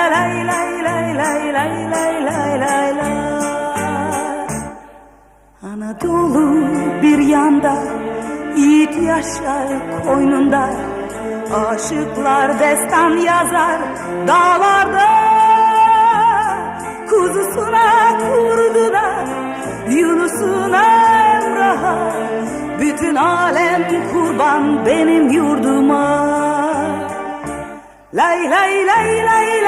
La la lay lay lay lay lay lay lay lay la. Anadolu bir yanda Yiğit yaşar koynunda. Aşıklar destan yazar dağlarda. Kuzusuna kurduna Yunus'una Emrah'a. Bütün alem kurban benim yurduma. Lay lay lay lay lay